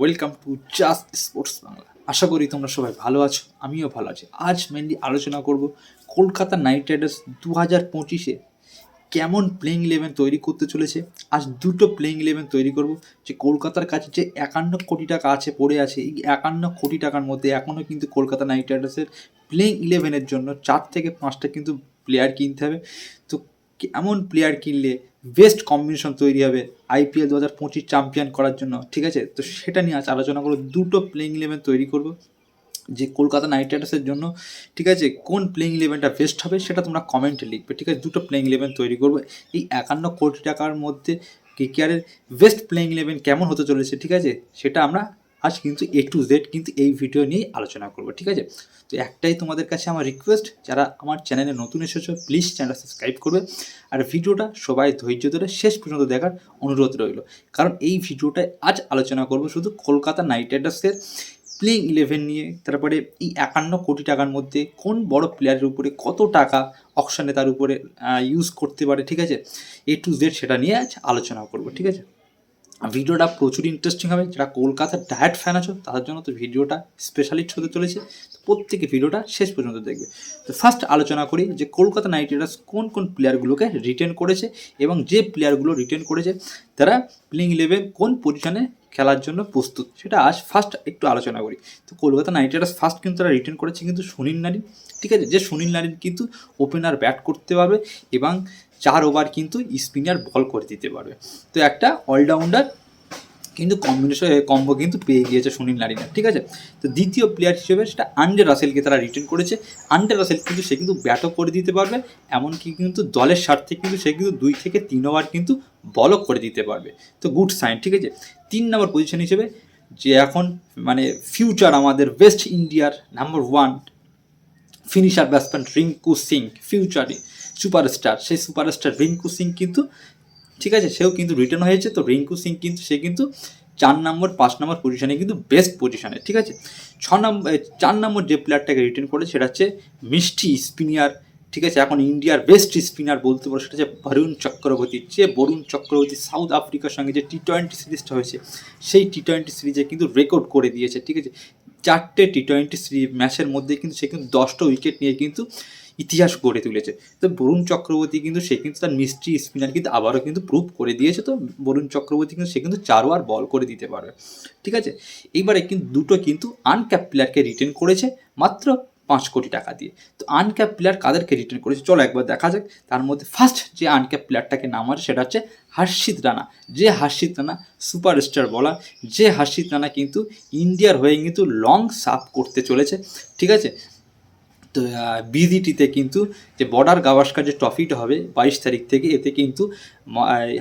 Welcome to just sports Bangla আশা করি তোমরা সবাই ভালো আছো, আমিও ভালো আছি। আজ মেনলি আলোচনা করব কলকাতা নাইট রাইডার্স দু হাজার পঁচিশে কেমন প্লেইং ইলেভেন তৈরি করতে চলেছে। আজ দুটো প্লেইং ইলেভেন তৈরি করব, যে কলকাতার কাছে যে একান্ন কোটি টাকা আছে, পড়ে আছে, এই একান্ন কোটি টাকার মধ্যে এখনও কিন্তু কলকাতা নাইট রাইডার্সের প্লেইং ইলেভেনের জন্য চার থেকে পাঁচটা কিন্তু প্লেয়ার কিনতে হবে। তো এমন প্লেয়ার কিনলে বেস্ট কম্বিনেশন তৈরি হবে আইপিএল দু হাজার পঁচিশ চ্যাম্পিয়ন করার জন্য, ঠিক আছে? তো সেটা নিয়ে আজ আলোচনা করব। দুটো প্লেইং ইলেভেন তৈরি করব, যে কলকাতা নাইট রাইডার্সের জন্য, ঠিক আছে? কোন প্লেইং ইলেভেনটা বেস্ট হবে সেটা তোমরা কমেন্টে লিখবে, ঠিক আছে? দুটো প্লেইং ইলেভেন তৈরি করব। এই একান্ন কোটি টাকার মধ্যে কেকেআরের বেস্ট প্লেইং ইলেভেন কেমন হতে চলেছে, ঠিক আছে? সেটা আমরা আজ কিন্তু এ টু জেড কিন্তু এই ভিডিও নিয়েই আলোচনা করব, ঠিক আছে? তো একটাই তোমাদের কাছে আমার রিকোয়েস্ট যারা আমার চ্যানেলে নতুন এসেছ প্লিজ চ্যানেলটা সাবস্ক্রাইব করবে। আর ভিডিওটা সবাই ধৈর্য ধরে শেষ পর্যন্ত দেখার অনুরোধ রইল। কারণ এই ভিডিওটায় আজ আলোচনা করব শুধু কলকাতা নাইট রাইডার্সের প্লেইং ইলেভেন নিয়ে, তারপরে এই একান্ন কোটি টাকার মধ্যে কোন বড় প্লেয়ারের উপরে কত টাকা অকশানে তার উপরে ইউজ করতে পারে, ঠিক আছে? এ টু জেড সেটা নিয়ে আজ আলোচনা করব, ঠিক আছে? ভিডিওটা প্রচুর ইন্টারেস্টিং হবে। যারা কলকাতার ডায়েট ফ্যান আছো, তাদের জন্য তো ভিডিওটা স্পেশালিস্ট হতে চলেছে। তো প্রত্যেকে ভিডিওটা শেষ পর্যন্ত দেখবে। তো ফার্স্ট আলোচনা করি যে কলকাতা নাইট রাইডার্স কোন কোন প্লেয়ারগুলোকে রিটেন করেছে এবং যে প্লেয়ারগুলো রিটেন করেছে, তারা প্লেইং ইলেভেন কোন পজিশনে খেলার জন্য প্রস্তুত। সেটা আজ ফার্স্ট একটু আলোচনা করি। তো কলকাতা নাইট রাইডার্স ফার্স্ট কিন্তু তারা রিটার্ন করেছে কিন্তু সুনীল নারিন। ঠিক আছে? যে সুনীল নারিন কিন্তু ওপেনার ব্যাট করতে পারবে এবং চার ওভার কিন্তু স্পিনার বল করে দিতে পারবে। তো একটা অলরাউন্ডার কিন্তু কম্বিনেশন কম্বো কিন্তু পেয়ে গিয়েছে সুনীল নারিনা ঠিক আছে? তো দ্বিতীয় প্লেয়ার হিসেবে সেটা আন্ডে রাসেলকে তারা রিটার্ন করেছে। আন্ডে রাসেল কিন্তু সে কিন্তু ব্যাটও করে দিতে পারবে, এমনকি কিন্তু দলের স্বার্থে কিন্তু সে কিন্তু দুই থেকে তিন ওভার কিন্তু বলও করে দিতে পারবে। তো গুড সাইন ঠিক আছে? তিন নম্বর পজিশন হিসেবে যে এখন মানে ফিউচার আমাদের ওয়েস্ট ইন্ডিয়ার number one finisher batsman Rinku Singh ফিউচারে সুপারস্টার সেই সুপারস্টার রিঙ্কু সিং কিন্তু ঠিক আছে? সেও কিন্তু রিটার্ন হয়েছে তো রিঙ্কু সিং কিন্তু, সে কিন্তু চার নম্বর পাঁচ নম্বর পজিশনে কিন্তু বেস্ট পজিশনে ঠিক আছে? ছ নম্বর চার নম্বর যে প্লেয়ারটাকে রিটার্ন করে সেটা হচ্ছে মিষ্টি স্পিনিয়ার ঠিক আছে? এখন ইন্ডিয়ার বেস্ট স্পিনার বলতে পারো, সেটা হচ্ছে বরুণ চক্রবর্তী যে বরুণ চক্রবর্তী সাউথ আফ্রিকার সঙ্গে যে টি টোয়েন্টি সিরিজটা হয়েছে, সেই টি টোয়েন্টি সিরিজে কিন্তু রেকর্ড করে দিয়েছে, ঠিক আছে? চারটে টি টোয়েন্টি সিরিজ ম্যাচের মধ্যে কিন্তু সে কিন্তু দশটা উইকেট নিয়ে কিন্তু ইতিহাস গড়ে তুলেছে। তো বরুণ চক্রবর্তী কিন্তু সে কিন্তু তার মিস্ট্রি স্পিনার কিন্তু আবারও কিন্তু প্রুভ করে দিয়েছে। তো বরুণ চক্রবর্তী কিন্তু সে কিন্তু চার ওভার বল করে দিতে পারবে ঠিক আছে? এইবারে কিন্তু দুটো কিন্তু আনক্যাপ প্লেয়ারকে রিটেন করেছে মাত্র পাঁচ কোটি টাকা দিয়ে। তো আনক্যাপ প্লেয়ার কাদেরকে রিটার্ন করেছে? চলো একবার দেখা যাক। তার মধ্যে ফার্স্ট যে আনক্যাপ প্লেয়ারটাকে নাম আছে সেটা হচ্ছে হর্ষিত রানা। যে হর্ষিত রানা সুপারস্টার বলার যে হর্ষিত রানা কিন্তু ইন্ডিয়ার হয়ে কিন্তু লং সাপ করতে চলেছে। ঠিক আছে? বিজিটিতে কিন্তু যে বর্ডার গাভাস্কার যে ট্রফিটা হবে বাইশ তারিখ থেকে, এতে কিন্তু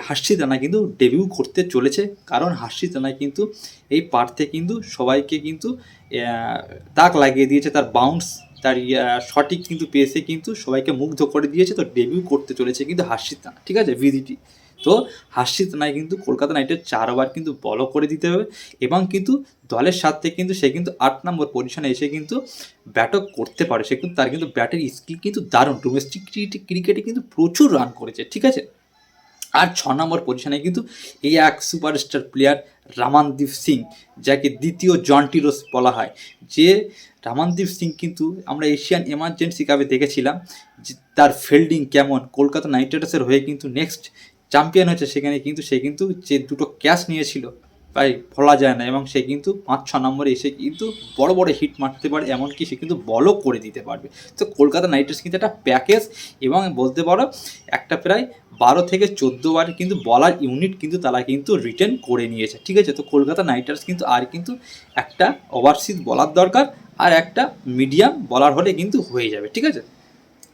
হাসিদ রানা কিন্তু ডেবিউ করতে চলেছে। কারণ হাসিদ রানা কিন্তু এই পার্থে কিন্তু সবাইকে কিন্তু তাক লাগিয়ে দিয়েছে তার বাউন্স তার সঠিক কিন্তু পেসে কিন্তু সবাইকে মুগ্ধ করে দিয়েছে। তো ডেবিউ করতে চলেছে কিন্তু হাসিদ রানা ঠিক আছে? ভিজিটি তো হাসিত নাই কিন্তু, কলকাতা নাইটের চার ওভার কিন্তু বলও করে দিতে হবে এবং কিন্তু দলের সাথে কিন্তু সে কিন্তু আট নম্বর পজিশনে এসে কিন্তু ব্যাটও করতে পারে। সে কিন্তু তার কিন্তু ব্যাটের স্কিল কিন্তু দারুণ। ডোমেস্টিক ক্রিকেটে কিন্তু প্রচুর রান করেছে, ঠিক আছে? আর ছ নম্বর পজিশনে কিন্তু এই এক সুপারস্টার প্লেয়ার রামানদীপ সিং, যাকে দ্বিতীয় জন্টি রোস বলা হয়। যে রামানদীপ সিং কিন্তু আমরা এশিয়ান এমার্জেন্সি কাপে দেখেছিলাম যে তার ফিল্ডিং কেমন। কলকাতা নাইট রাইডার্সের হয়ে কিন্তু নেক্সট চ্যাম্পিয়ন হয়েছে সেখানে কিন্তু সে কিন্তু যে দুটো ক্যাচ নিয়েছিল, তাই বলা যায় না। এবং সে কিন্তু পাঁচ, ছ নম্বরে এসে কিন্তু বড় বড় হিট মারতে পারে, এমনকি সে কিন্তু বলও করে দিতে পারবে। তো কলকাতা নাইট রাইডার্স কিন্তু একটা প্যাকেজ এবং বলতে পারো, একটা প্রায় বারো থেকে চোদ্দ বার কিন্তু বলার ইউনিট কিন্তু তারা কিন্তু রিটার্ন করে নিয়েছে। ঠিক আছে? তো কলকাতা নাইট রাইডার্স কিন্তু আর কিন্তু একটা ওভারসিজ বলার দরকার আর একটা মিডিয়াম বলার হলে কিন্তু হয়ে যাবে। ঠিক আছে?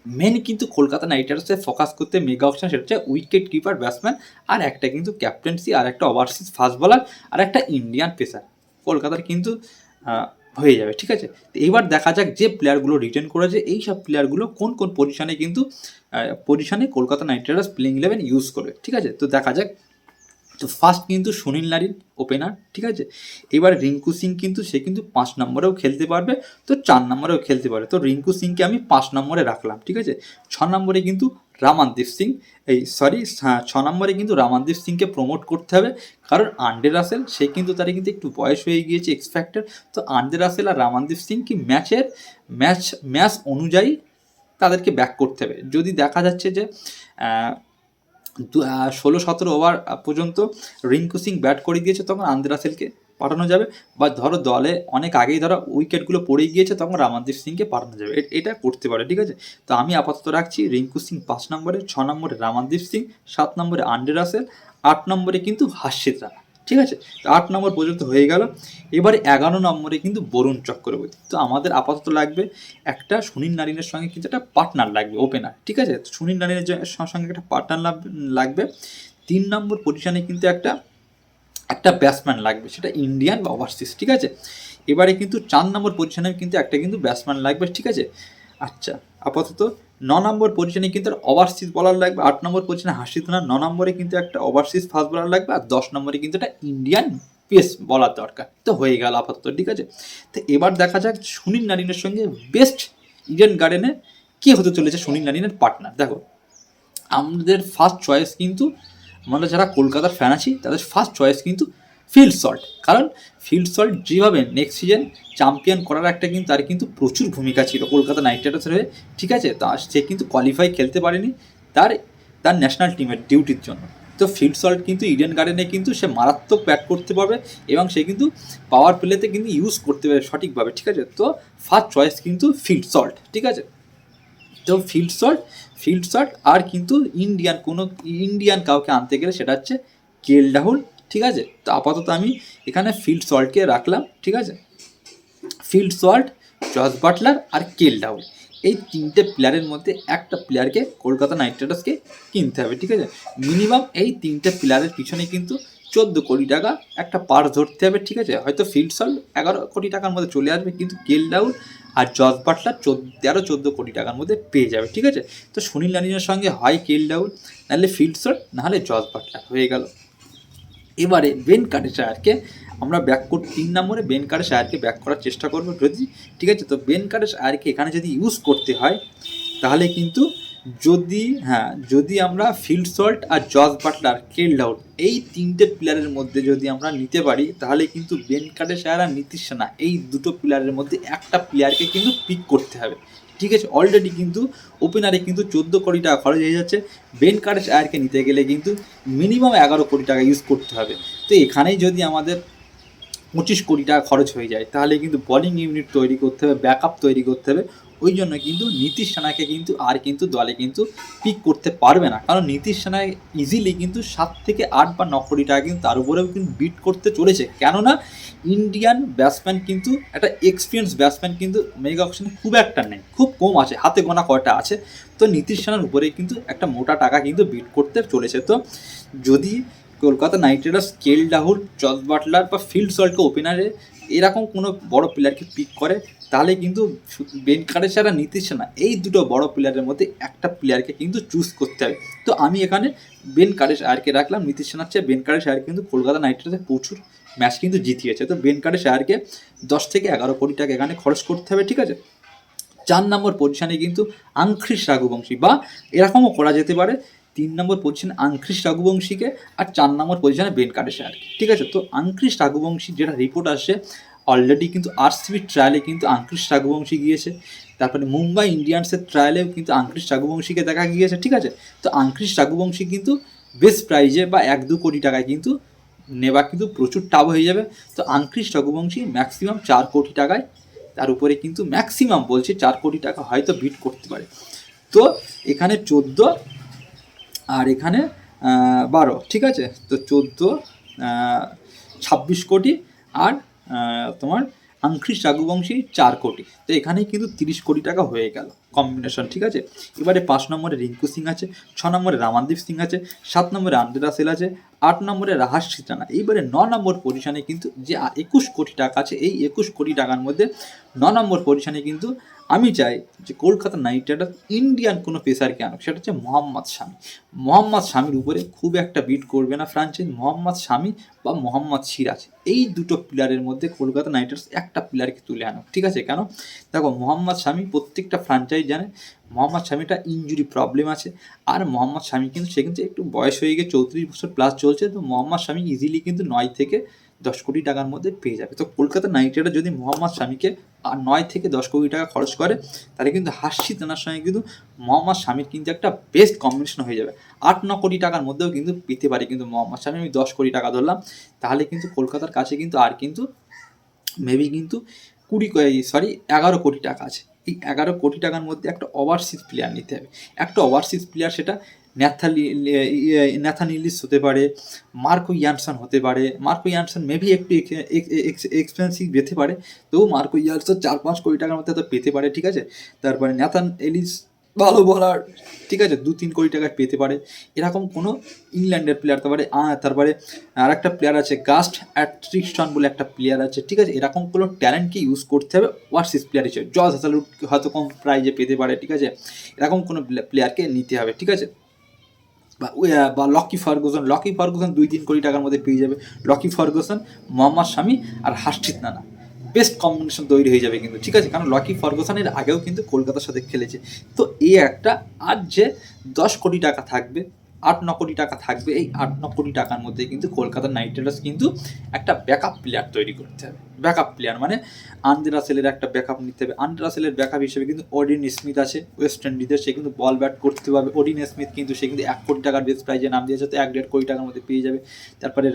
মেন কিন্তু কলকাতা নাইট রাইডার্সে ফোকাস করতে মেগা অপশন সেটা হচ্ছে উইকেট কিপার ব্যাটসম্যান আর একটা কিন্তু ক্যাপ্টেন্সি আর একটা ওভারসিজ ফাস্ট বলার আর একটা ইন্ডিয়ান পেসার কলকাতার কিন্তু হয়ে যাবে, ঠিক আছে? তো এবার দেখা যাক যে প্লেয়ারগুলো রিটার্ন করেছে, এই সব প্লেয়ারগুলো কোন কোন পজিশনে কিন্তু পজিশনে Kolkata Knight Riders playing eleven use করবে, ঠিক আছে? তো দেখা যাক তো ফার্স্ট কিন্তু সুনীল নারিন ওপেনার ঠিক আছে? এবার রিঙ্কু সিং কিন্তু, সে কিন্তু পাঁচ নম্বরেও খেলতে পারবে, তো চার নম্বরেও খেলতে পারবে। তো রিঙ্কু সিংকে আমি পাঁচ নম্বরে রাখলাম, ঠিক আছে? ছ নম্বরে কিন্তু রামানদীপ সিং, এই সরি ছ নম্বরে কিন্তু রামানদীপ সিংকে প্রমোট করতে হবে, কারণ আন্ডে রাসেল, সে কিন্তু তার কিন্তু একটু বয়স হয়ে গিয়েছে এক্সপেক্টেড তো আন্ডে রাসেল আর রামানদীপ সিং কি ম্যাচের ম্যাচ ম্যাচ অনুযায়ী তাদেরকে ব্যাক করতে হবে। যদি দেখা যাচ্ছে যে ষোলো, সতেরো ওভার পর্যন্ত রিঙ্কু সিং ব্যাট করে দিয়েছে তখন আন্দ্রে রাসেলকে পাঠানো যাবে। বা ধরো দলে অনেক আগেই ধরো উইকেটগুলো পড়ে গিয়েছে তখন রামানদীপ সিংকে পাঠানো যাবে। এটা করতে পারে, ঠিক আছে? তো আমি আপাতত রাখছি রিঙ্কু সিং পাঁচ নম্বরে, ছ নম্বরে রামানদীপ সিং, সাত নম্বরে আন্ডে রাসেল, আট নম্বরে কিন্তু হাসিদ রানা। ঠিক আছে? আট নম্বর পর্যন্ত হয়ে গেল। এবারে এগারো নম্বরে কিন্তু বরুণ চক্রবর্তী। তো আমাদের আপাতত লাগবে একটা সুনীল নারিনের সঙ্গে কিন্তু একটা পার্টনার লাগবে ওপেনার ঠিক আছে? সুনীল নারিনের সঙ্গে একটা পার্টনার লাগবে। তিন নম্বর পজিশানে কিন্তু একটা একটা ব্যাটসম্যান লাগবে, সেটা ইন্ডিয়ান বা ওভারসিজ ঠিক আছে? এবারে কিন্তু চার নম্বর পজিশানে কিন্তু একটা কিন্তু ব্যাটসম্যান লাগবে, ঠিক আছে? আচ্ছা আপাতত ন নম্বর পজিশনে কিন্তু ওভারসিজ বলার লাগবে, আট নম্বর পজিশনে হাসিদ রানা ন নম্বরে কিন্তু একটা ওভারসিজ ফাস্ট বলার লাগবে আর দশ নম্বরে কিন্তু একটা ইন্ডিয়ান পেস বলার দরকার। তো হয়ে গেল আপাতত, ঠিক আছে? তো এবার দেখা যাক সুনীল নারিনের সঙ্গে বেস্ট ইডেন গার্ডেনে কী হতে চলেছে সুনীল নারিনের পার্টনার দেখো, আমাদের ফার্স্ট চয়েস কিন্তু, আমরা যারা কলকাতার ফ্যান আছি, তাদের ফার্স্ট চয়েস কিন্তু ফিল্ড সল্ট। কারণ ফিল্ড সল্ট যেভাবে নেক্সট সিজন চ্যাম্পিয়ন করার একটা কিন্তু তার কিন্তু প্রচুর ভূমিকা ছিল কলকাতা নাইট রাইডার্সের হয়ে। ঠিক আছে? তা সে কিন্তু কোয়ালিফাই খেলতে পারেনি তার তার ন্যাশনাল টিমের ডিউটির জন্য। তো ফিল্ড সল্ট কিন্তু ইডেন গার্ডেনে কিন্তু সে মারাত্মক ব্যাট করতে পারবে এবং সে কিন্তু পাওয়ার প্লেতে কিন্তু ইউজ করতে পারবে সঠিকভাবে। ঠিক আছে? তো ফার্স্ট চয়েস কিন্তু ফিল্ড সল্ট। ঠিক আছে? তো ফিল্ড শট ফিল্ড শট আর কিন্তু ইন্ডিয়ান কোনো ইন্ডিয়ান কাউকে আনতে গেলে সেটা হচ্ছে কেল রাহুল ঠিক আছে? তো আপাতত আমি এখানে ফিল্ড সল্টকে রাখলাম, ঠিক আছে? ফিল্ড সল্ট জস বাটলার আর কেল রাহুল এই তিনটে প্লেয়ারের মধ্যে একটা প্লেয়ারকে কলকাতা নাইট রাইডার্সকে কিনতে হবে, ঠিক আছে? মিনিমাম এই তিনটে প্লেয়ারের পিছনে কিন্তু চোদ্দ কোটি টাকা একটা পার ধরতে হবে, ঠিক আছে? হয়তো ফিল্ড সল্ট এগারো কোটি টাকার মধ্যে চলে আসবে, কিন্তু কেল রাহুল আর জস বাটলার চোদ্দ, তেরো, চোদ্দ কোটি টাকার মধ্যে পেয়ে যাবে, ঠিক আছে? তো সুনীল নারিনের সঙ্গে হয় কেল রাহুল নাহলে ফিল্ড শট নাহলে জস বাটলার হয়ে গেল। এবারে বেন কারেসায়ারকে আমরা ব্যাক কর তিন নম্বরে বেন কারেসায়ারকে ব্যাক করার চেষ্টা করব যদি, ঠিক আছে? তো বেন কারেসায়ারকে এখানে যদি ইউজ করতে হয়, তাহলে কিন্তু যদি হ্যাঁ যদি আমরা ফিল্ড সল্ট আর জস বাটলার কেল্ড ডাউট এই তিনটে প্লেয়ারের মধ্যে যদি আমরা নিতে পারি, তাহলে কিন্তু বেন কারেসায়ার আর নীতিশ সেনা এই দুটো প্লেয়ারের মধ্যে একটা প্লেয়ারকে কিন্তু পিক করতে হবে। ঠিক আছে অলরেডি কিন্তু ওপেনারে কিন্তু চোদ্দ কোটি টাকা খরচ হয়ে যাচ্ছে। বেন কারেস আয়ারকে নিতে গেলে কিন্তু মিনিমাম এগারো কোটি টাকা ইউজ করতে হবে। তো এখানেই যদি আমাদের পঁচিশ কোটি টাকা খরচ হয়ে যায়, তাহলে কিন্তু বোলিং ইউনিট তৈরি করতে হবে ব্যাক তৈরি করতে হবে। ওই জন্য কিন্তু নীতিশ সেনাকে কিন্তু আর কিন্তু দলে কিন্তু পিক করতে পারবে না। কারণ নীতিশ সেনা ইজিলি কিন্তু সাত থেকে আট বা ন কোটি টাকা কিন্তু তার উপরেও কিন্তু বিট করতে চলেছে। কেননা ইন্ডিয়ান ব্যাটসম্যান কিন্তু একটা এক্সপিরিয়েন্স ব্যাটসম্যান কিন্তু মেগা অপশনে খুব একটা নেই, খুব কম আছে, হাতে গোনা কয়টা আছে। তো নীতিশ সেনার উপরে কিন্তু একটা মোটা টাকা কিন্তু বিট করতে চলেছে। তো যদি Kolkata Knight Riders KL Rahul Jos Buttler বা ফিল্ড সল্টকে ওপেনারে এরকম কোনো বড় প্লেয়ারকে পিক করে, তাহলে কিন্তু বেন কারের ছাড়া নীতিশ সেনা এই দুটো বড় প্লেয়ারের মধ্যে একটা প্লেয়ারকে কিন্তু চুজ করতে হবে। তো আমি এখানে বেন কারেশ আয়ারকে রাখলাম নীতিশ সেনার চেয়ে বেন কারেশ আয়ার কিন্তু কলকাতা নাইট রাইডার্সে প্রচুর ম্যাচ কিন্তু জিতিয়েছে। তো বেন কারেশ আয়ারকে দশ থেকে এগারো কোটি টাকা এখানে খরচ করতে হবে, ঠিক আছে? চার নম্বর পজিশনে কিন্তু আংখ্রিস রাঘুবংশী বা এরকমও করা যেতে পারে। তিন নম্বর পজিশনে আংখ্রিস রাঘুবংশীকে আর চার নম্বর পজিশনে কাটেছে আর ঠিক আছে? তো আংখ্রিস রাঘুবংশী যেটা রিপোর্ট আসে অলরেডি কিন্তু আরসিবির ট্রায়ালে কিন্তু আংখ্রিস রাঘুবংশী গিয়েছে। তারপরে মুম্বাই ইন্ডিয়ান্সের ট্রায়ালেও কিন্তু আংখ্রিস রাঘুবংশীকে দেখা গিয়েছে, ঠিক আছে? তো আংখ্রিস রাঘুবংশী কিন্তু বেস্ট প্রাইজে বা এক দু কোটি টাকায় কিন্তু নেওয়া কিন্তু প্রচুর টাব হয়ে যাবে। তো আংখ্রিস রঘুবংশী ম্যাক্সিমাম চার কোটি টাকায়, তার উপরে কিন্তু ম্যাক্সিমাম বলছি চার কোটি টাকা হয়তো বিট করতে পারে। তো এখানে চোদ্দ আর এখানে বারো, ঠিক আছে? তো চোদ্দ ছাব্বিশ কোটি আর তোমার আংখ্রিস রাঘুবংশী চার কোটি। তো এখানেই কিন্তু তিরিশ কোটি টাকা হয়ে গেল কম্বিনেশন ঠিক আছে? এবারে পাঁচ নম্বরে রিঙ্কু সিং আছে, ছ নম্বরে রামানদীপ সিং আছে, সাত নম্বরে আন্দ্রা সেল আছে, আট নম্বরে রাহাস সিটানা এইবারে ন নম্বর পজিশনে কিন্তু যে একুশ কোটি টাকা আছে, এই একুশ কোটি টাকার মধ্যে ন নম্বর পজিশনে কিন্তু আমি চাই যে কলকাতা নাইট রাইডার্স ইন্ডিয়ান কোনো পেসারকে আনুক, সেটা হচ্ছে মোহাম্মদ শামি। মোহাম্মদ শামির উপরে খুব একটা বিট করবে না ফ্রাঞ্চাইজ মোহাম্মদ শামি বা মোহাম্মদ সিরাজ। এই দুটো প্লেয়ারের মধ্যে কলকাতা নাইট রাইডার্স একটা প্লেয়ারকে তুলে আনুক, ঠিক আছে? কেন? দেখো, মোহাম্মদ শামি প্রত্যেকটা ফ্রাঞ্চাইজ জানে, মোহাম্মদ শামিটা ইঞ্জুরি প্রবলেম আছে, আর মোহাম্মদ শামি কিন্তু সে কিন্তু একটু বয়স হয়ে গিয়ে চৌত্রিশ বছর প্লাস চলছে, তো মোহাম্মদ শামি ইজিলি কিন্তু নয় থেকে দশ কোটি টাকার মধ্যে পেয়ে যাবে। তো কলকাতা নাইট রাইডার যদি মোহাম্মদ শামিকে আর নয় থেকে দশ কোটি টাকা খরচ করে, তাহলে কিন্তু হাসি তেনার সঙ্গে কিন্তু মোহাম্মদ শামির কিন্তু একটা বেস্ট কম্বিনেশন হয়ে যাবে। আট, ন কোটি টাকার মধ্যেও কিন্তু পেতে পারে কিন্তু মোহাম্মদ শামি। আমি দশ কোটি টাকা ধরলাম, তাহলে কিন্তু কলকাতার কাছে কিন্তু আর কিন্তু মেবি কিন্তু কুড়ি সরি এগারো কোটি টাকা আছে। এই এগারো কোটি টাকার মধ্যে একটা ওভারসিজ প্লেয়ার নিতে হবে। একটা ওভারসিজ প্লেয়ার সেটা ন্যাথালি ন্যাথানিলিস হতে পারে মার্কো ইয়ানসন হতে পারে মার্কো ইয়ানসন মেবি একটু এক্সপেন্সিভ যেতে পারে তবু মার্কো ইয়ানসন চার পাঁচ কোটি টাকার মধ্যে তো পেতে পারে, ঠিক আছে? তারপরে ন্যাথান এলিস ভালো বলার ঠিক আছে? দু তিন কোটি টাকা পেতে পারে। এরকম কোনো ইংল্যান্ডের প্লেয়ার তারপরে তারপরে আর একটা প্লেয়ার আছে গাস্ট অ্যাট্রিকস্টন বলে একটা প্লেয়ার আছে, ঠিক আছে? এরকম কোনো ট্যালেন্টকে ইউজ করতে হবে ওয়ার্সিস প্লেয়ার হিসেবে। জজ হাসালুট হয়তো কম প্রাইজে পেতে পারে, ঠিক আছে? এরকম কোনো প্লেয়ারকে নিতে হবে, ঠিক আছে? বা বা লকি ফার্গুসন লকি ফার্গুসন দুই তিন কোটি টাকার মধ্যে পেয়ে যাবে। লকি ফার্গুসন মোহাম্মদ স্বামী আর হার্ষিত নানা। বেস্ট কম্বিনেশন তৈরি হয়ে যাবে কিন্তু, ঠিক আছে? কারণ লকি ফার্গুসনের আগেও কিন্তু কলকাতার সাথে খেলেছে। তো এই একটা, আর যে দশ কোটি টাকা থাকবে আট ন কোটি টাকা থাকবে। এই আট ন কোটি টাকার মধ্যে কিন্তু কলকাতা নাইট রাইডার্স কিন্তু একটা ব্যাকআপ প্লেয়ার তৈরি করতে হবে। ব্যাকআপ প্লেয়ার মানে আন্দ্রে রাসেলের একটা ব্যাকআপ নিতে হবে। আন্দ্রে রাসেলের ব্যাকআপ হিসেবে কিন্তু অডিন স্মিথ আছে ওয়েস্ট ইন্ডিজের সে কিন্তু বল ব্যাট করতে পারবে। অডিন স্মিথ কিন্তু, সে কিন্তু এক কোটি টাকার বেস্ট প্রাইজে নাম দিয়েছে, তো এক দেড় কোটি টাকার মধ্যে পেয়ে যাবে। তারপরে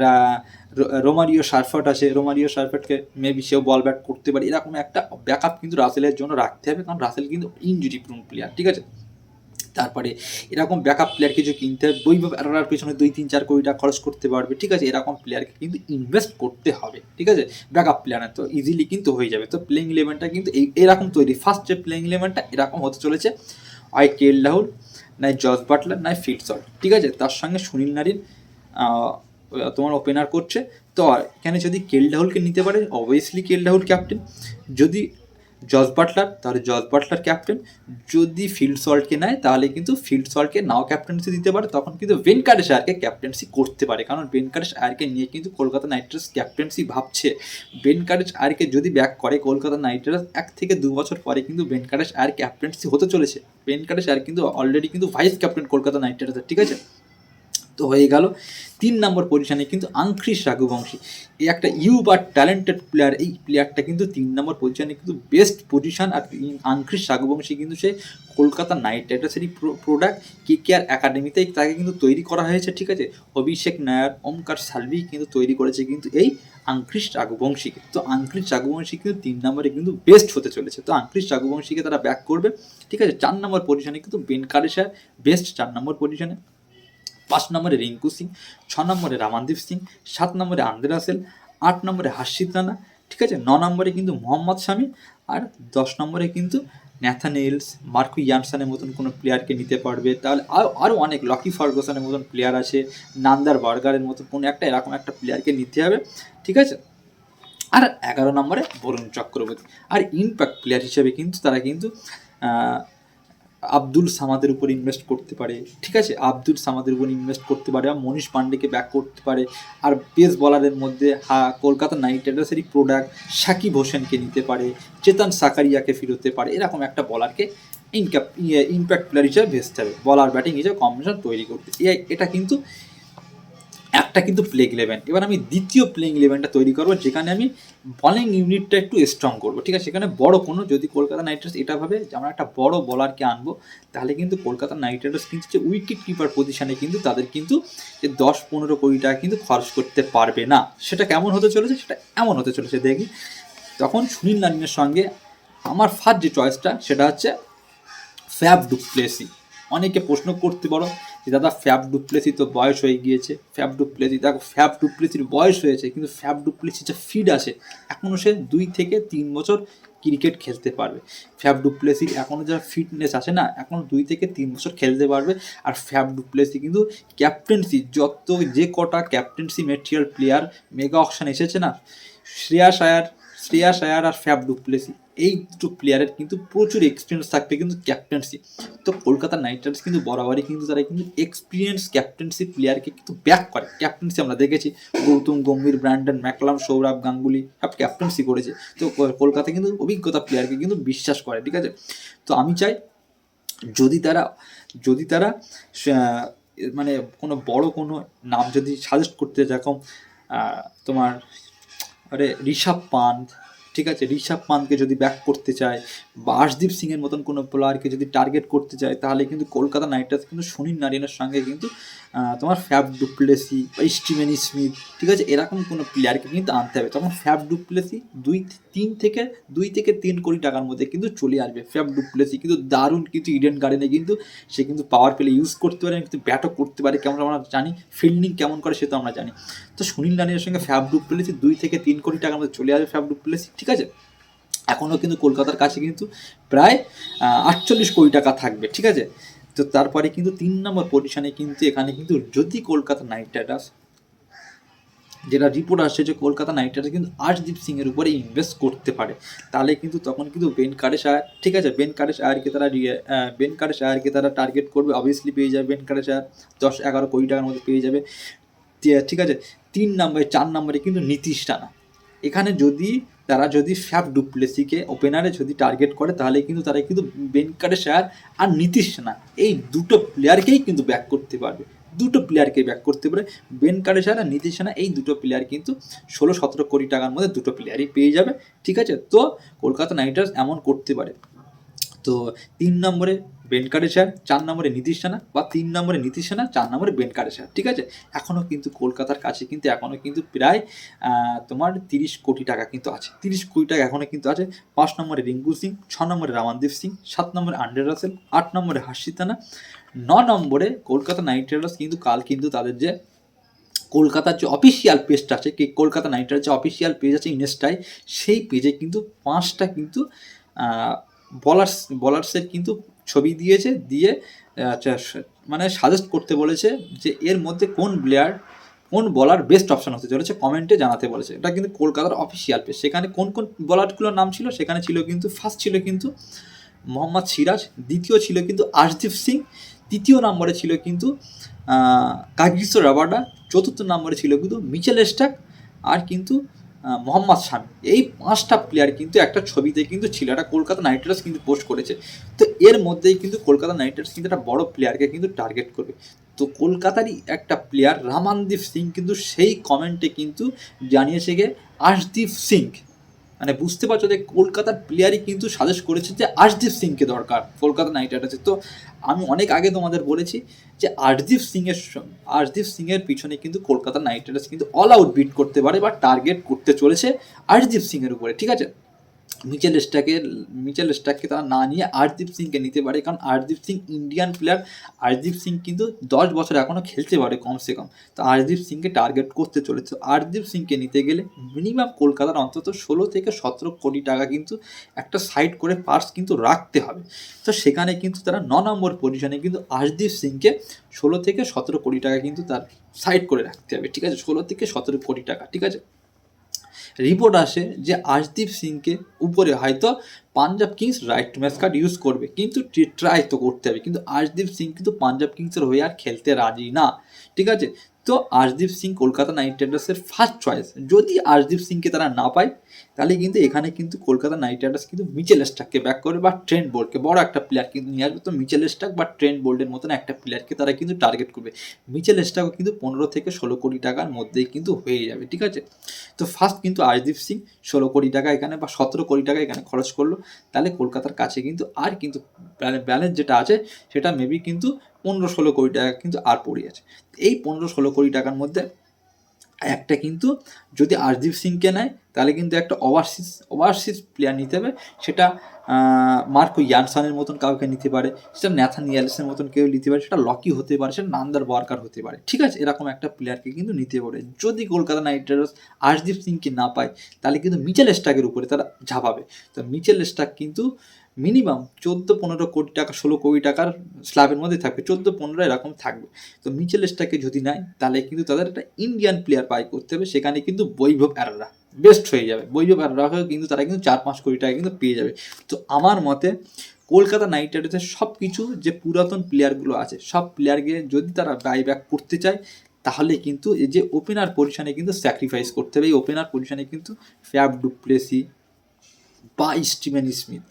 রোমারিও সারফট আছে। রোমারিও সারফটকে মেবি সেও বল ব্যাট করতে পারে। এরকম একটা ব্যাকআপ কিন্তু রাসেলের জন্য রাখতে হবে। কারণ রাসেল কিন্তু ইঞ্জুরি প্রুন প্লেয়ার ঠিক আছে? তারপরে এরকম ব্যাকআপ প্লেয়ার কিছু কিনতে হবে। বই আর পিছনে দুই, তিন, চার কোটি টাকা খরচ করতে পারবে, ঠিক আছে? এরকম প্লেয়ারকে কিন্তু ইনভেস্ট করতে হবে, ঠিক আছে? ব্যাকআপ প্লেয়ারে তো ইজিলি কিন্তু হয়ে যাবে। তো প্লেইং ইলেভেনটা কিন্তু এই, এরকম তৈরি। ফার্স্ট যে প্লেইং ইলেভেনটা এরকম হতে চলেছে। আই কে এল রাহুল নাই জস বাটলার নাই ফিটসল ঠিক আছে? তার সঙ্গে সুনীল নারীর তোমার ওপেনার করছে। তো এখানে যদি কেল রাহুলকে নিতে পারে অবভিয়াসলি কেল রাহুল ক্যাপ্টেন যদি জস বাটলার, তাহলে জজ বাটলার ক্যাপ্টেন যদি ফিল্ড সল্টকে নেয়, তাহলে কিন্তু ফিল্ড সল্টকে নাও ক্যাপ্টেন্সি দিতে পারে। তখন কিন্তু ভেনকাটেশ আয়ারকে ক্যাপ্টেন্সি করতে পারে। কারণ ভেনকাটেশ আয়ারকে নিয়ে কিন্তু কলকাতা নাইট রাইডার্স ক্যাপ্টেন্সি ভাবছে ভেনকাটেশ আয়ারকে যদি ব্যাক করে কলকাতা নাইট রাইডার্স এক থেকে দু বছর পরে কিন্তু ভেনকাটেশ আয়ার ক্যাপ্টেন্সি হতে চলেছে। ভেনকাটেশ আয়ার কিন্তু অলরেডি কিন্তু ভাইস ক্যাপ্টেন কলকাতা নাইট রাইডার্সের ঠিক আছে? তো হয়ে গেল। তিন নম্বর পজিশনে কিন্তু আংখ্রিস রাঘুবংশী এই একটা ইউ বা ট্যালেন্টেড প্লেয়ার এই প্লেয়ারটা কিন্তু তিন নম্বর পজিশনে কিন্তু বেস্ট পজিশন আর আংখ্রিস রাঘুবংশী কিন্তু সে কলকাতা নাইট রাইডার্সেরই প্রোডাক্ট কে কে আর একাডেমিতেই তাকে কিন্তু তৈরি করা হয়েছে, ঠিক আছে? অভিষেক নায়ার, ওমকার সালভি কিন্তু তৈরি করেছে কিন্তু এই আংক্রিস রাঘুবংশীকে তো আংক্রিস রাঘুবংশী কিন্তু তিন নম্বরে কিন্তু বেস্ট হতে চলেছে। তো আংক্রিস রাঘুবংশীকে তারা ব্যাক করবে, ঠিক আছে? চার নম্বর পজিশনে কিন্তু বেনকারেশার বেস্ট চার নম্বর পজিশনে পাঁচ নম্বরে রিঙ্কু সিং, ছ নম্বরে রামানদীপ সিং, সাত নম্বরে আন্দ্রে রাসেল আট নম্বরে হাসিদ রানা, ঠিক আছে? ন নম্বরে কিন্তু মোহাম্মদ শামি আর দশ নম্বরে কিন্তু ন্যাথানেলস মার্কু ইয়ানসানের মতন কোনো প্লেয়ারকে নিতে পারবে। তাহলে আরও আরও অনেক লকি ফার্গুসনের মতন প্লেয়ার আছে, নান্দার বার্গারের মতন কোনো একটা এরকম একটা প্লেয়ারকে নিতে হবে, ঠিক আছে? আর এগারো নম্বরে বরুণ চক্রবর্তী। আর ইম্প্যাক্ট প্লেয়ার হিসেবে কিন্তু তারা কিন্তু আব্দুল সামাদের উপর ইনভেস্ট করতে পারে, ঠিক আছে? আব্দুল সামাদের উপর ইনভেস্ট করতে পারে আর মনীষ পান্ডেকে ব্যাক করতে পারে। আর পেস বলারের মধ্যে, হা, কলকাতা নাইট রাইডার্সেরই প্রোডাক্ট সাকিব হোসেনকে নিতে পারে, চেতন সাকারিয়াকে ফিরোতে পারে, এরকম একটা বলারকে ইনক্যাপ ইম্প্যাক্ট প্লেয়ার হিসেবে ভেস্তে হবে। বলার ব্যাটিং হিসাবে কম্বিনেশন তৈরি করতে। এটা কিন্তু একটা কিন্তু প্লেগ ইলেভেন এবার আমি দ্বিতীয় প্লেইং ইলেভেনটা তৈরি করব, যেখানে আমি বলিং ইউনিটটা একটু স্ট্রং করব, ঠিক আছে? সেখানে বড় কোনো, যদি কলকাতা নাইট রাইডার্স এটা ভাবে যে আমরা একটা বড় বলারকে আনব, তাহলে কিন্তু কলকাতা নাইট রাইডার্স কিন্তু যে উইকেট কিপার পজিশনে কিন্তু তাদের কিন্তু যে দশ, পনেরো কোটি টাকা কিন্তু খরচ করতে পারবে না। সেটা কেমন হতে চলেছে? সেটা এমন হতে চলেছে, দেখি। তখন সুনীল নারিনের সঙ্গে আমার ফার্স্ট যে চয়েসটা সেটা হচ্ছে ফ্যাব ডুপ্লেসি অনেকে প্রশ্ন করতে পারো যে দাদা ফ্যাব ডুপ্লেসি তো বয়স হয়ে গিয়েছে। ফ্যাব ডুপ্লেসি দেখো ফ্যাব ডুপ্লেসির বয়স হয়েছে, কিন্তু ফ্যাব ডুপ্লেসি যে ফিড আছে এখনও সে দুই থেকে তিন বছর ক্রিকেট খেলতে পারবে। ফ্যাব ডুপ্লেসির এখনও যা ফিটনেস আছে না, এখন দুই থেকে তিন বছর খেলতে পারবে। আর ফ্যাব ডুপ্লেসি কিন্তু ক্যাপ্টেন্সি যত যে কটা captaincy material player mega auction এসেছে না শ্রেয়াস আয়ার শ্রেয়াস আয়ার আর ফ্যাব ডুপ্লেসি এই দুটো প্লেয়ারের কিন্তু প্রচুর এক্সপিরিয়েন্স থাকবে কিন্তু ক্যাপ্টেন্সি তো কলকাতা নাইট রাইডার্স কিন্তু বরাবরই কিন্তু তারা কিন্তু এক্সপিরিয়েন্স ক্যাপ্টেন্সি প্লেয়ারকে কিন্তু ব্যাক করে। ক্যাপ্টেন্সি আমরা দেখেছি। গৌতম গম্ভীর, ব্র্যান্ডন ম্যাকলাম, সৌরভ গাঙ্গুলি সব ক্যাপ্টেন্সি করেছে। তো কল- কলকাতা কিন্তু অভিজ্ঞতা প্লেয়ারকে কিন্তু বিশ্বাস করে, ঠিক আছে? তো আমি চাই যদি তারা যদি তারা মানে কোনো বড় কোনো নাম যদি সাজেস্ট করতে যেরকম তোমার, আরে ঋষভ পান্ত ঠিক আছে, ঋষভ পান্তকে যদি ব্যাক করতে চায় বা আশদীপ সিংয়ের মতন কোনো প্লেয়ারকে যদি টার্গেট করতে চায়, তাহলে কিন্তু কলকাতা নাইট রাইডার্স কিন্তু সুনীল নারিনের সঙ্গে কিন্তু তোমার ফ্যাব ডুপ্লেসি বা স্টিভেন স্মিথ ঠিক আছে, এরকম কোনো প্লেয়ারকে কিন্তু আনতে হবে। তখন ফ্যাব ডুপ্লেসি দুই, তিন থেকে, দুই থেকে তিন কোটি টাকার মধ্যে কিন্তু চলে আসবে। ফ্যাব ডুপ্লেসি কিন্তু দারুণ কিন্তু ইডেন গার্ডেনে কিন্তু সে কিন্তু পাওয়ার প্লে ইউজ করতে পারে, কিন্তু ব্যাটও করতে পারে, কেমন আমরা জানি ফিল্ডিং কেমন করে সে তো আমরা জানি। তো সুনীল নারিনের সঙ্গে ফ্যাব ডুপ্লেসি দুই থেকে তিন কোটি টাকার মধ্যে চলে আসবে ফ্যাব ডুপ্লেসি আছে? এখনও কিন্তু কলকাতার কাছে কিন্তু প্রায় আটচল্লিশ কোটি টাকা থাকবে, ঠিক আছে? তো তারপরে কিন্তু তিন নম্বর পজিশনে কিন্তু এখানে কিন্তু যদি কলকাতা নাইট রাইডার্স, যেটা রিপোর্ট আসছে যে কলকাতা নাইট রাইডার্স কিন্তু আর্শদীপ সিংয়ের উপরে ইনভেস্ট করতে পারে, তাহলে কিন্তু তখন কিন্তু বেন কারে শায়ার ঠিক আছে? বেন কারে শায়ারকে তারা বেন কারে শায়ারকে তারা টার্গেট করবে অবভিয়াসলি পেয়ে যাবে বেন কারে শায়ার দশ এগারো কোটি টাকার মধ্যে পেয়ে যাবে। ঠিক আছে? তিন নম্বরে, চার নম্বরে কিন্তু নীতিশ টানা এখানে যদি তারা যদি ফ্যাব ডুপ্লেসিকে ওপেনারে যদি টার্গেট করে, তাহলে কিন্তু তারা কিন্তু বেনকারে শায়ার আর নীতিশ সেনা এই দুটো প্লেয়ারকেই কিন্তু ব্যাক করতে পারবে। দুটো প্লেয়ারকে ব্যাক করতে পারে বেন কারেসার আর নীতিশ সেনা এই দুটো প্লেয়ার কিন্তু ষোলো, সতেরো কোটি টাকার মধ্যে দুটো প্লেয়ারই পেয়ে যাবে। ঠিক আছে? তো কলকাতা নাইট রাইডার্স এমন করতে পারে। তো তিন নম্বরে বেন কারেসার চার নম্বরে নীতিশ সেনা বা তিন নম্বরে নীতিশ সেনা চার নম্বরে বেন কারেসার ঠিক আছে? এখনও কিন্তু কলকাতার কাছে কিন্তু, এখনও কিন্তু প্রায় তোমার তিরিশ কোটি টাকা কিন্তু আছে। তিরিশ কোটি টাকা এখনও কিন্তু আছে। পাঁচ নম্বরে রিঙ্কু সিং, ছ নম্বরে রামানদীপ সিং, সাত নম্বরে আন্ডার রাসেল, আট নম্বরে হাসিতানা ন নম্বরে কলকাতা নাইট রাইডার্স কিন্তু, কাল কিন্তু তাদের যে কলকাতার যে অফিসিয়াল পেজটা আছে, কি কলকাতা নাইট রাইডার্স যে অফিসিয়াল পেজ আছে ইনস্টায় সেই পেজে কিন্তু পাঁচটা কিন্তু বলার্স বলার্সের কিন্তু ছবি দিয়েছে দিয়ে আচ্ছা, মানে সাজেস্ট করতে বলেছে যে এর মধ্যে কোন প্লেয়ার কোন বলার বেস্ট অপশন হতে চলেছে কমেন্টে জানাতে বলেছে। এটা কিন্তু কলকাতার অফিসিয়াল পেজ সেখানে কোন কোন বলারগুলোর নাম ছিল? সেখানে ছিল কিন্তু ফার্স্ট ছিল কিন্তু মোহাম্মদ সিরাজ দ্বিতীয় ছিল কিন্তু আশদীপ সিং তৃতীয় নম্বরে ছিল কিন্তু কাগিসো রাবাডা চতুর্থ নম্বরে ছিল কিন্তু মিচেল স্টাক আর কিন্তু মোহাম্মদ শামি। এই পাঁচটা প্লেয়ার কিন্তু একটা ছবিতে কিন্তু ছিল, একটা কলকাতা নাইট রাইডার্স কিন্তু পোস্ট করেছে। তো এর মধ্যেই কিন্তু কলকাতা নাইট রাইডার্স কিন্তু একটা বড় প্লেয়ারকে কিন্তু টার্গেট করবে। তো কলকাতারই একটা প্লেয়ার রামানদীপ সিং কিন্তু সেই কমেন্টে কিন্তু জানিয়েছে গিয়ে আশদীপ সিং। মানে বুঝতে পারছ যে কলকাতার প্লেয়ারই কিন্তু সাজেস্ট করেছে যে আশদীপ সিংকে দরকার কলকাতা নাইট রাইডার্সের। তো আমি অনেক আগে তোমাদের বলেছি যে আশদীপ সিংয়ের আরজিৎ সিংয়ের পিছনে কিন্তু কলকাতা নাইট রাইডার্স কিন্তু অল আউট বিট করতে পারে বা টার্গেট করতে চলেছে আশদীপ সিংয়ের উপরে, ঠিক আছে? মিচেল স্টাকে মিচেল স্টাককে তারা না নিয়ে আরদীপ সিংকে নিতে পারে। কারণ আরদীপ সিং ইন্ডিয়ান প্লেয়ার। আরদীপ সিং কিন্তু দশ বছর এখনও খেলতে পারে কমসে কম। তো আরদীপ সিংকে টার্গেট করতে চলেছে। আরদীপ সিংকে নিতে গেলে মিনিমাম কলকাতার অন্তত ষোলো থেকে সতেরো কোটি টাকা কিন্তু একটা সাইড করে পার্স কিন্তু রাখতে হবে। তো সেখানে কিন্তু তারা ন নম্বর পজিশনে কিন্তু আশদীপ সিংকে ষোলো থেকে সতেরো কোটি টাকা কিন্তু তার সাইড করে রাখতে হবে। ঠিক আছে? ষোলো থেকে সতেরো কোটি টাকা। ঠিক আছে? রিপোর্ট আসে যে আশদীপ সিংকে উপরে হয়তো Punjab Kings right match card use করবে। কিন্তু ট্রাই তো করতে হবে। কিন্তু আশদীপ সিং কিন্তু পাঞ্জাব কিংসের হয়ে আর খেলতে রাজি না। ঠিক আছে? তো আশদীপ সিং কলকাতা নাইট রাইডার্সের ফার্স্ট চয়েস যদি আশদীপ সিংকে তারা না পায় তাহলে কিন্তু এখানে কিন্তু কলকাতা নাইট রাইডার্স কিন্তু মিচেল স্টাককে ব্যাক করবে বা ট্রেন্ড বোল্ডকে বড় একটা প্লেয়ার কিন্তু নিয়ে আসবে তো মিচেল স্টাক বা ট্রেন্ড বোল্ডের মতন একটা প্লেয়ারকে তারা কিন্তু টার্গেট করবে। মিচেল স্টাকও কিন্তু পনেরো থেকে ষোলো কোটি টাকার মধ্যেই কিন্তু হয়ে যাবে, ঠিক আছে? তো ফার্স্ট কিন্তু আশদীপ সিং ষোলো কোটি টাকা এখানে বা সতেরো কোটি টাকা এখানে খরচ করল। তাহলে কলকাতার কাছে কিন্তু আর কিন্তু ব্যালেন্স যেটা আছে, সেটা মেবি কিন্তু পনেরো ষোলো কোটি টাকা কিন্তু আর পড়ে আছে। এই পনেরো ষোলো কোটি টাকার মধ্যে একটা কিন্তু যদি আরদীপ সিংকে নেয়, তাহলে কিন্তু একটা ওভারসিজ ওভারসিজ প্লেয়ার নিতে হবে। সেটা মার্কো ইয়ানসানের মতন কাউকে নিতে পারে, সেটা ন্যাথান ইয়ালসের মতন কেউ নিতে পারে, সেটা লকি হতে পারে, সেটা নান্দার ওয়ার্কার হতে পারে। ঠিক আছে, এরকম একটা প্লেয়ারকে কিন্তু নিতে পারে। যদি কলকাতা নাইট রাইডার্স আরদীপ সিংকে না পায়, তাহলে কিন্তু মিচেল স্টাকের উপরে তারা ঝাঁপাবে। তো মিচেল স্টাক কিন্তু মিনিমাম চোদ্দ পনেরো কোটি টাকা, ষোলো কোটি টাকার স্ল্যাবের মধ্যে থাকবে, চোদ্দ পনেরো এরকম থাকবে। তো মিচেল স্টাকে যদি নেয়, তাহলে কিন্তু তাদের একটা ইন্ডিয়ান প্লেয়ার বাই করতে হবে, সেখানে কিন্তু বৈভব অ্যারারা বেস্ট হয়ে যাবে। বৈভব আর রাখেও কিন্তু তারা কিন্তু চার পাঁচ কোটি টাকা কিন্তু পেয়ে যাবে। তো আমার মতে কলকাতা নাইট রাইডার্সের সব কিছু যে পুরাতন প্লেয়ারগুলো আছে, সব প্লেয়ারকে যদি তারা বাই ব্যাক করতে চায়, তাহলে কিন্তু এই যে ওপেনার পজিশনে কিন্তু স্যাক্রিফাইস করতে হবে। এই ওপেনার পজিশনে কিন্তু ফ্যাব ডুপ্লেসি বা স্টিভেন স্মিথ।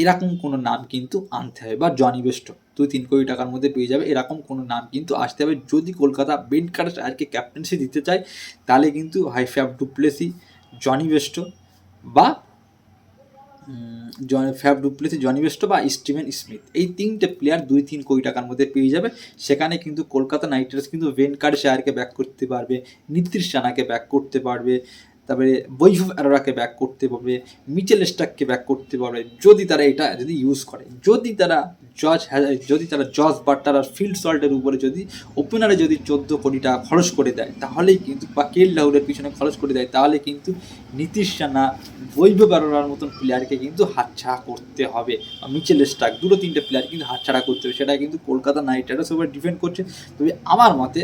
এরকম কোনো নাম কিন্তু আনতে হবে বা জনি বেস্ট। দুই তিন কোটি টাকার মধ্যে পেয়ে যাবে। এরকম কোনো নাম কিন্তু আসতে হবে। যদি কলকাতা বেন কার্ড আজকে ক্যাপ্টেন্সি দিতে চায়, তাহলে কিন্তু high Faf du Plessis, Jonny Bairstow বা জন, Faf du Plessis, Jonny Bairstow বা স্টিভেন স্মিথ। এই তিনটে প্লেয়ার দুই তিন কোটি টাকার মধ্যে পেয়ে যাবে। সেখানে কিন্তু কলকাতা নাইট রাইডার্স কিন্তু ভেনকার শেয়ারকে ব্যাক করতে পারবে, নীতিশ রানাকে ব্যাক করতে পারবে তারপরে বৈভব অ্যারোরাকে ব্যাক করতে পারবে মিচেল স্টাককে ব্যাক করতে পারবে যদি তারা এটা যদি ইউজ করে, যদি তারা জজ যদি তারা জজ বাট্টার আর ফিল্ড সল্টের উপরে যদি ওপেনারে যদি চোদ্দ কোটি টাকা খরচ করে দেয়, তাহলেই কিন্তু বা কেল রাহুলের পিছনে খরচ করে দেয়, তাহলে কিন্তু নীতিশ রানা বৈভব অ্যারোরার মতন প্লেয়ারকে কিন্তু হাতছাড়া করতে হবে। বা মিচেল স্টাক দুটো তিনটে প্লেয়ার কিন্তু হাতছাড়া করতে হবে, সেটা কিন্তু কলকাতা নাইট রাইডার্স উপরে ডিপেন্ড করছে। তবে আমার মতে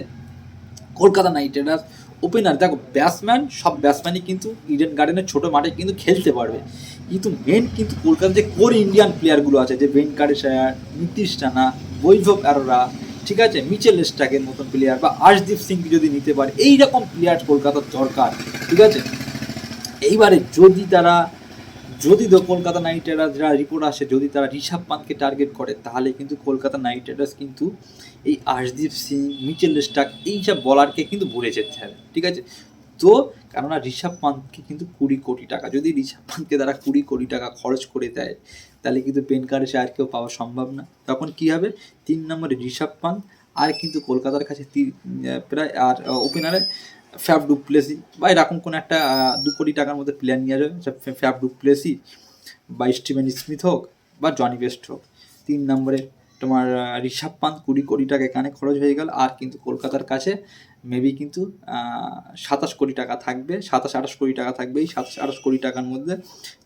কলকাতা নাইট রাইডার্স ওপেনার দেখো ব্যাটসম্যান সব ব্যাটসম্যানই কিন্তু ইডেন গার্ডেনের ছোটো মাঠে কিন্তু খেলতে পারবে। কিন্তু মেন কিন্তু কলকাতার যে কোর ইন্ডিয়ান প্লেয়ারগুলো আছে, যে ভেঙ্কাটেশায়ার নীতিশ টানা বৈভব অ্যারোরা ঠিক আছে মিচেল স্টাকের মতন প্লেয়ার বা আশদীপ সিংকে যদি নিতে পারে, এইরকম প্লেয়ার কলকাতার দরকার, ঠিক আছে? এইবারে যদি তারা যদি কলকাতা নাইট রাইডার্স যারা রিপোর্ট আসে, যদি তারা ঋষভ পান্তকে টার্গেট করে, তাহলে কিন্তু কলকাতা নাইট রাইডার্স কিন্তু এই আশদীপ সিং, মিচেল স্টাক এইসব বলারকে কিন্তু ভুলে যেতে হবে, ঠিক আছে? তো কেননা ঋষভ পান্তকে কিন্তু কুড়ি কোটি টাকা, যদি ঋষভ পান্তকে তারা কুড়ি কোটি টাকা খরচ করে দেয়, তাহলে কিন্তু পেনকারে সে আর কেউ পাওয়া সম্ভব না। তখন কি হবে? তিন নম্বরে ঋষভ পান্ত আর কিন্তু কলকাতার কাছে প্রায়, আর ওপেনারে ফ্যাব ডুপ্লেসি বা এরকম কোনো একটা দু কোটি টাকার মধ্যে প্লেয়ার নিয়ে যাবে সে ফ্যাব ডুপ্লেসি বা স্টিভেন স্মিথ হোক বা জনি বেস্ট হোক। তিন নম্বরে তোমার ঋষভ পান্ত কুড়ি কোটি টাকা এখানে খরচ হয়ে গেল। আর কিন্তু কলকাতার কাছে মেবি কিন্তু সাতাশ কোটি টাকা থাকবে, সাতাশ আঠাশ কোটি টাকা থাকবে। এই সাতাশ আঠাশ কোটি টাকার মধ্যে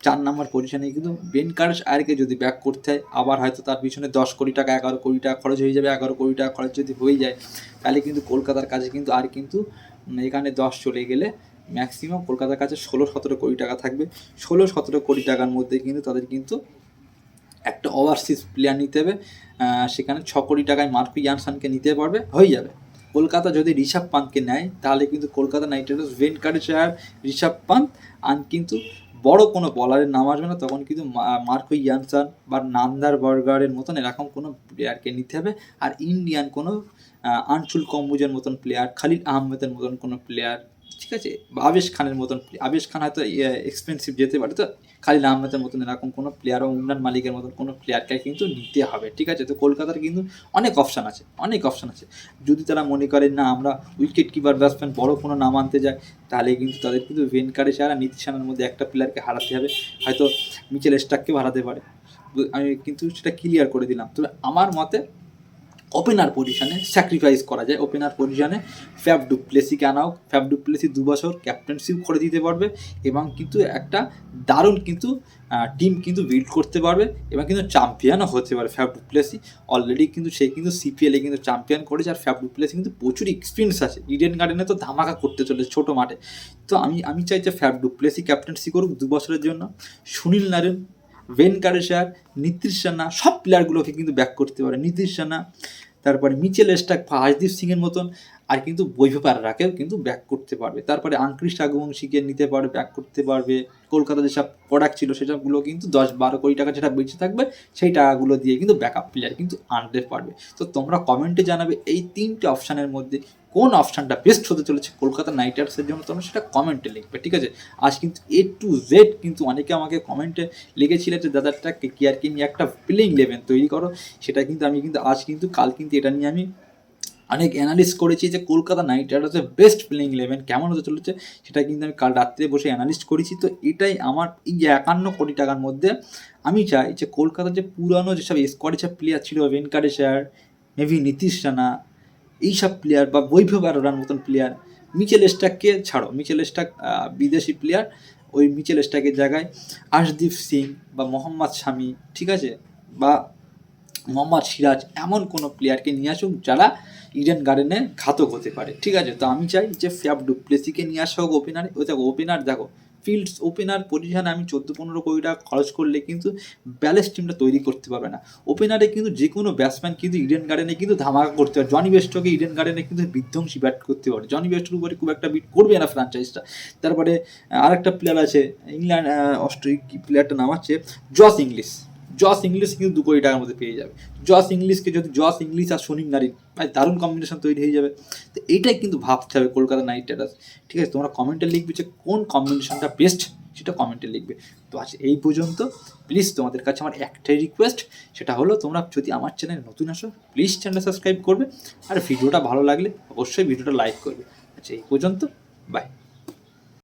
চার নম্বর পজিশনে কিন্তু বেন কার্স আয়ারকে যদি ব্যাক করতে হয়, আবার হয়তো তার পিছনে দশ কোটি টাকা, এগারো কোটি টাকা খরচ হয়ে যাবে, এগারো কোটি টাকা খরচ যদি হয়ে যায়, তাহলে কিন্তু কলকাতার কাছে কিন্তু আর কিন্তু এখানে দশ চলে গেলে ম্যাক্সিমাম কলকাতার কাছে ষোলো সতেরো কোটি টাকা থাকবে। ষোলো সতেরো কোটি টাকার মধ্যে কিন্তু তাদের কিন্তু একটা ওভারসিজ প্লেয়ার নিতে হবে সেখানে ছ কোটি টাকায় মার্কো ইয়ানসানকে নিতে পারবে, হয়ে যাবে। কলকাতা যদি ঋষভ পান্তকে নেয়, তাহলে কিন্তু কলকাতা নাইট রাইডার্স ভেনকাটেশ্বর ঋষভ পান্ত। আর কিন্তু বড় কোনো বলারের নাম আসবে না, তখন কিন্তু মার্কো ইয়ানসান বা নান্দার বার্গারের মতন এরকম কোনো প্লেয়ারকে নিতে হবে। আর ইন্ডিয়ান কোনো আনসুল কম্বুজের মতন প্লেয়ার খালিদ আহমেদের মতন কোনো প্লেয়ার ঠিক আছে? আবেশ খানের মতন আবেশ খান হয়তো এক্সপেন্সিভ যেতে পারে। তো খালিদ আহমেদের মতন এরকম কোনো প্লেয়ার বা উমরান মালিকের মতন কোনো প্লেয়ারকে কিন্তু নিতে হবে, ঠিক আছে? তো কলকাতার কিন্তু অনেক অপশান আছে, অনেক অপশান আছে। যদি তারা মনে করে, না, আমরা উইকেট কিপার ব্যাটসম্যান বড় কোনো নাম আনতে যায় তাহলে কিন্তু তাদের কিন্তু ভেনকারে ছাড়া নীতিশানার মধ্যে একটা প্লেয়ারকে হারাতে হবে। হয়তো মিচেল স্টাককেও হারাতে পারে। আমি কিন্তু সেটা ক্লিয়ার করে দিলাম। তবে আমার মতে ওপেনার পজিশনে স্যাক্রিফাইস করা যায়। ওপেনার পজিশনে ফ্যাব ডুপ্লেসিকে আনা হোক ফ্যাব ডুপ্লেসি দু বছর ক্যাপ্টেনশিপ করে দিতে পারবে এবং কিন্তু একটা দারুণ কিন্তু টিম কিন্তু বিল্ড করতে পারবে এবং কিন্তু চ্যাম্পিয়নও হতে পারে ফ্যাব ডুপ্লেসি অলরেডি কিন্তু সে কিন্তু সিপিএলে কিন্তু চ্যাম্পিয়ন করেছে আর ফ্যাব ডুপ্লেসি কিন্তু প্রচুর এক্সপিরিয়েন্স আছে। ইডেন গার্ডেনে তো ধামাকা করতে চলেছে ছোটো মাঠে। তো আমি আমি চাই যে ফ্যাব ডুপ্লেসি ক্যাপ্টেন্সি করুক দু বছরের জন্য। সুনীল নারেন ভেন কারেশার নীতিশ রানা সব প্লেয়ারগুলোকে কিন্তু ব্যাক করতে পারে। নীতিশ রানা তারপরে মিচেল স্টাক হাসদীপ সিংয়ের মতন, আর কিন্তু বৈভব আরাকেও কিন্তু ব্যাক করতে পারবে। তারপরে আঙ্কৃষ্ট আগবংশীকে নিতে পারবে ব্যাক করতে পারবে। কলকাতা যেসব প্রোডাক্ট ছিল সেসবগুলো কিন্তু দশ বারো কোটি টাকা যেটা বেঁচে থাকবে, সেই টাকাগুলো দিয়ে কিন্তু ব্যাকআপ প্লেয়ার কিন্তু আনতে পারবে। তো তোমরা কমেন্টে জানাবে এই তিনটে অপশানের মধ্যে কোন অপশানটা বেস্ট হতে চলেছে কলকাতা নাইট রাইডার্সের জন্য তোমরা সেটা কমেন্টে লিখবে, ঠিক আছে? আজ কিন্তু এ টু জেড কিন্তু অনেকে আমাকে কমেন্টে লিখেছিল যে দাদাটা কে আর কি নিয়ে একটা প্লেইং ইলেভেন তৈরি করো? সেটা কিন্তু আমি কিন্তু, আজ কিন্তু, কাল কিন্তু এটা নিয়ে আমি অনেক অ্যানালিস করেছি যে, কলকাতা নাইট রাইডার্সের বেস্ট প্লেইং ইলেভেন কেমন হতে চলেছে, সেটা কিন্তু আমি কাল রাত্রে বসে অ্যানালিস্ট করেছি। তো এটাই আমার, এই যে একান্ন কোটি টাকার মধ্যে আমি চাই যে, কলকাতার যে পুরানো যেসব স্কোয়াডে সব প্লেয়ার ছিল ভেনকাটেশার মেবি নীতিশ রানা এইসব প্লেয়ার বা বৈভব আরোরার মতন প্লেয়ার মিচেল স্টাককে ছাড়ো। মিচেল স্টাক বিদেশি প্লেয়ার ওই মিচেল স্টাকের জায়গায় আশদীপ সিং বা মোহাম্মদ শামি, ঠিক আছে? বা মোহাম্মদ সিরাজ এমন কোনো প্লেয়ারকে নিয়ে আসুক যারা ইডেন গার্ডেনে ঘাতক হতে পারে, ঠিক আছে? তো আমি চাই যে ফ্যাব ডুপ্লেসিকে নিয়ে আসা হোক ওপেনারে ওই দেখো ওপেনার দেখো ফিল্ডস ওপেনার পজিশানে আমি চোদ্দ পনেরো কোটি টাকা খরচ করলে কিন্তু ব্যালেন্স টিমটা তৈরি করতে পারবে না। ওপেনারে কিন্তু যে কোনো ব্যাটসম্যান কিন্তু ইডেন গার্ডেনে কিন্তু ধামাকা করতে পারে। জনি বেস্টকে ইডেন গার্ডেনে কিন্তু বিধ্বংসী ব্যাট করতে পারে। জনি বেস্টের উপরে খুব একটা বিট করবে না ফ্রাঞ্চাইজটা তারপরে আরেকটা প্লেয়ার আছে ইংল্যান্ড অস্ট্রেলিয়া কি প্লেয়ারটা নাম আছে? জস ইংলিশ জস ইংলিশ কিন্তু দু কোটি টাকার মধ্যে পেয়ে যাবে। জস ইংলিশকে যদি জস ইংলিশ আর নারিন ভাই, দারুণ কম্বিনেশন তৈরি হয়ে যাবে। তো এইটাই কিন্তু ভাবতে হবে কলকাতা নাইট রাইডার্স। ঠিক আছে, তোমরা কমেন্টে লিখবে যে কোন কম্বিনেশনটা বেস্ট সেটা কমেন্টে লিখবে। তো আজ এই পর্যন্ত। প্লিজ তোমাদের কাছে আমার একটাই রিকোয়েস্ট সেটা হলো তোমরা যদি আমার চ্যানেলে নতুন আসো প্লিজ চ্যানেলটা সাবস্ক্রাইব করবে। আর ভিডিওটা ভালো লাগলে অবশ্যই ভিডিওটা লাইক করবে। আচ্ছা এই পর্যন্ত বাই